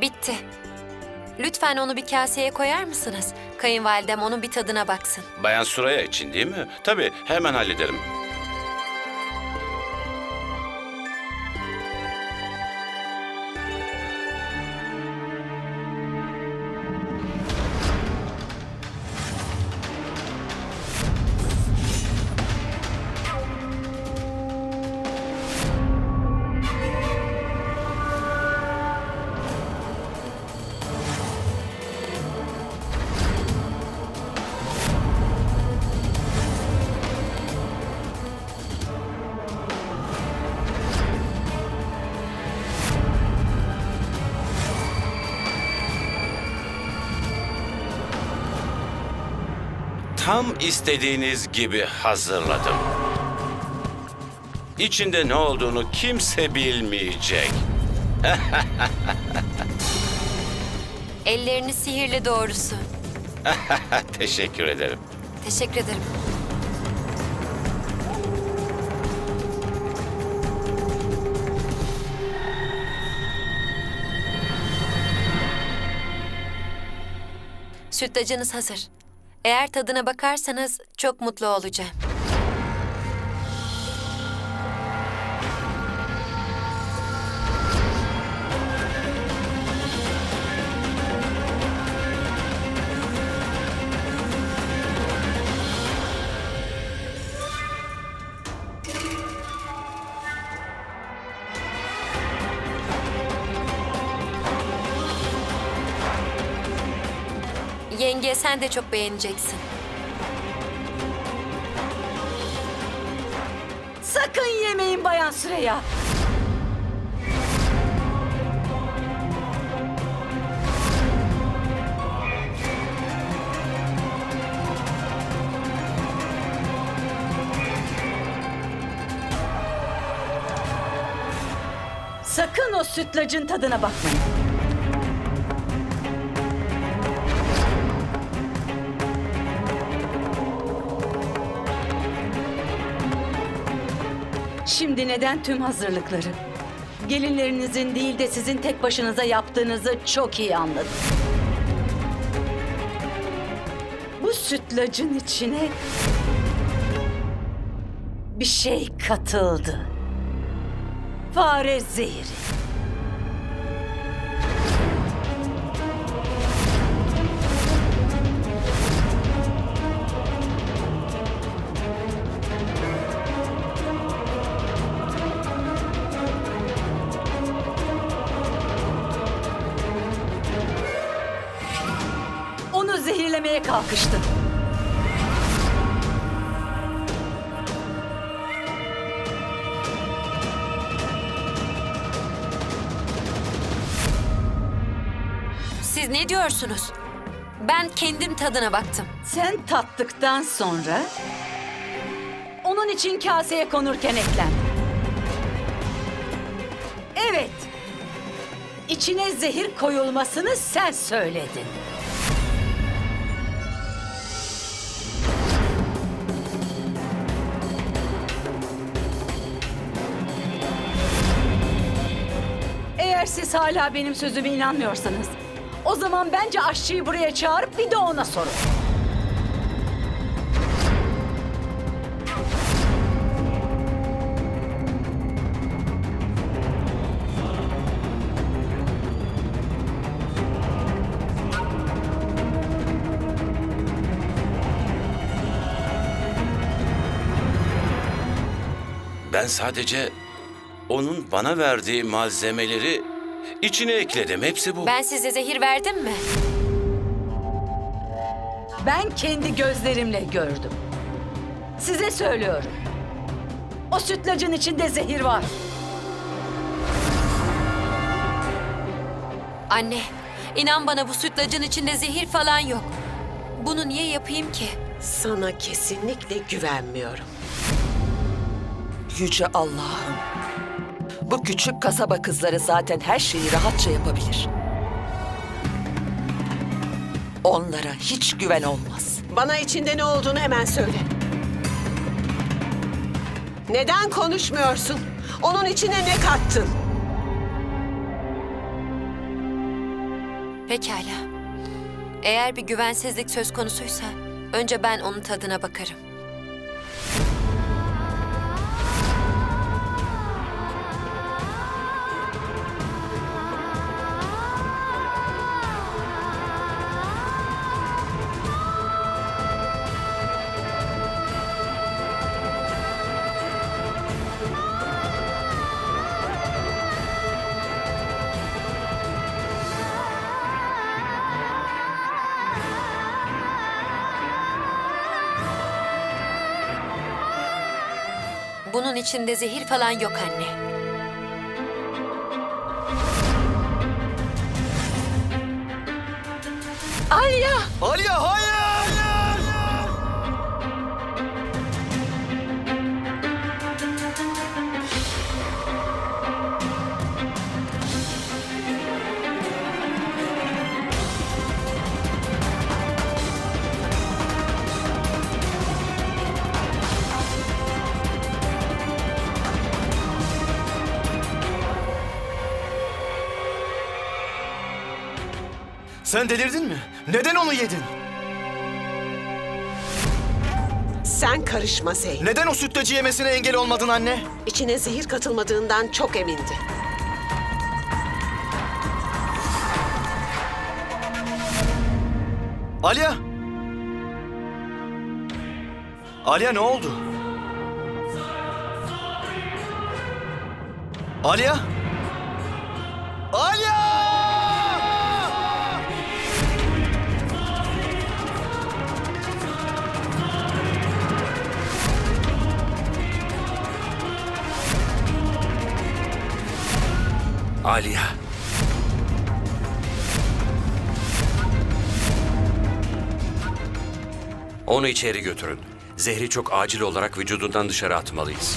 Bitti. Lütfen onu bir kaseye koyar mısınız? Kayınvalidem onun bir tadına baksın. Bayan Suraya için değil mi? Tabii hemen hallederim. Tam istediğiniz gibi hazırladım. İçinde ne olduğunu kimse bilmeyecek. Ellerini sihirli doğrusu. Teşekkür ederim. Teşekkür ederim. Sütlacınız hazır. Eğer tadına bakarsanız çok mutlu olacağım. Yenge sen de çok beğeneceksin. Sakın yemeyin Bayan Süreya. Sakın o sütlacın tadına bakmayın. Şimdi neden tüm hazırlıkları? Gelinlerinizin değil de sizin tek başınıza yaptığınızı çok iyi anladım. Bu sütlacın içine bir şey katıldı. Fare zehri. Zehirlemeye kalkıştı. Siz ne diyorsunuz? Ben kendim tadına baktım. Sen tattıktan sonra onun için kaseye konurken eklendi. Evet. İçine zehir koyulmasını sen söyledin. Eğer siz hala benim sözüme inanmıyorsanız, o zaman bence aşçıyı buraya çağırıp bir de ona sorun. Ben sadece onun bana verdiği malzemeleri içine ekledim. Hepsi bu. Ben size zehir verdim mi? Ben kendi gözlerimle gördüm. Size söylüyorum. O sütlacın içinde zehir var. Anne, inan bana bu sütlacın içinde zehir falan yok. Bunu niye yapayım ki? Sana kesinlikle güvenmiyorum. Yüce Allah'ım. Bu küçük kasaba kızları zaten her şeyi rahatça yapabilir. Onlara hiç güven olmaz. Bana içinde ne olduğunu hemen söyle. Neden konuşmuyorsun? Onun içine ne kattın? Pekala. Eğer bir güvensizlik söz konusuysa önce ben onun tadına bakarım. Bunun içinde zehir falan yok anne. Alya! Aliye hayır! Sen delirdin mi? Neden onu yedin? Sen karışma Zeyn. Neden o sütlacı yemesine engel olmadın anne? İçine zehir katılmadığından çok emindi. Aliye! Aliye ne oldu? Aliye! Aliye! Aliya. Onu içeri götürün. Zehri çok acil olarak vücudundan dışarı atmalıyız.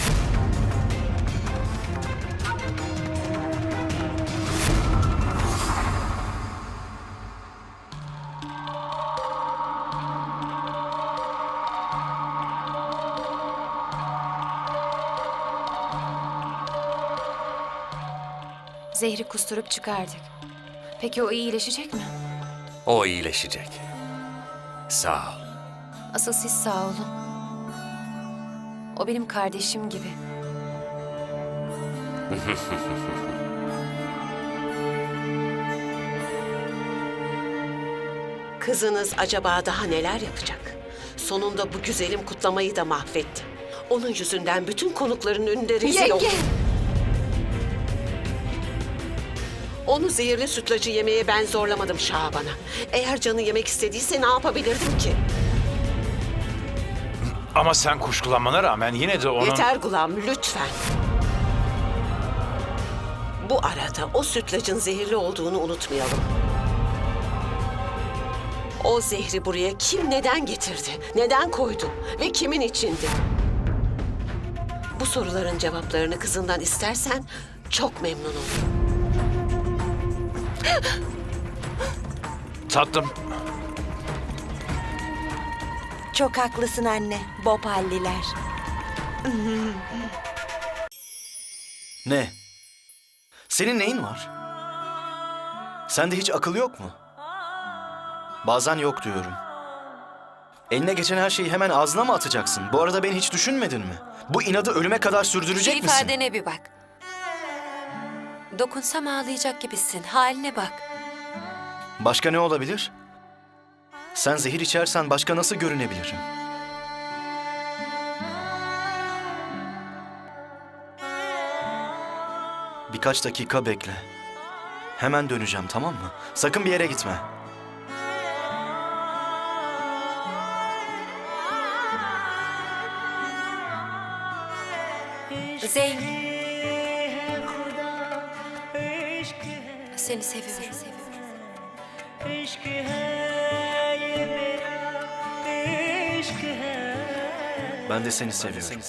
Zehri kusturup çıkardık. Peki o iyileşecek mi? O iyileşecek. Sağ ol. Asıl siz sağ olun. O benim kardeşim gibi. Kızınız acaba daha neler yapacak? Sonunda bu güzelim kutlamayı da mahvetti. Onun yüzünden bütün konukların önünde rezil oldu. Onu zehirli sütlacı yemeye ben zorlamadım Şaban'a. Eğer canı yemek istediyse ne yapabilirdim ki? Ama sen kuşkulanmana rağmen yine de onun... Yeter Gulam lütfen. Bu arada o sütlacın zehirli olduğunu unutmayalım. O zehri buraya kim neden getirdi? Neden koydu? Ve kimin içindi? Bu soruların cevaplarını kızından istersen çok memnun olurum. Tatlım, Çok haklısın anne. Bopalliler. Ne? Senin neyin var? Sende hiç akıl yok mu? Bazen yok diyorum. Eline geçen her şeyi hemen ağzına mı atacaksın? Bu arada beni hiç düşünmedin mi? Bu inadı ölüme kadar sürdürecek misin? ifadene bir bak. Dokunsam ağlayacak gibisin. Haline bak. Başka ne olabilir? Sen zehir içersen başka nasıl görünebilirim? Birkaç dakika bekle. Hemen döneceğim tamam mı? Sakın bir yere gitme. Zeyn. Seni seviyorum. Ben de seni seviyorum.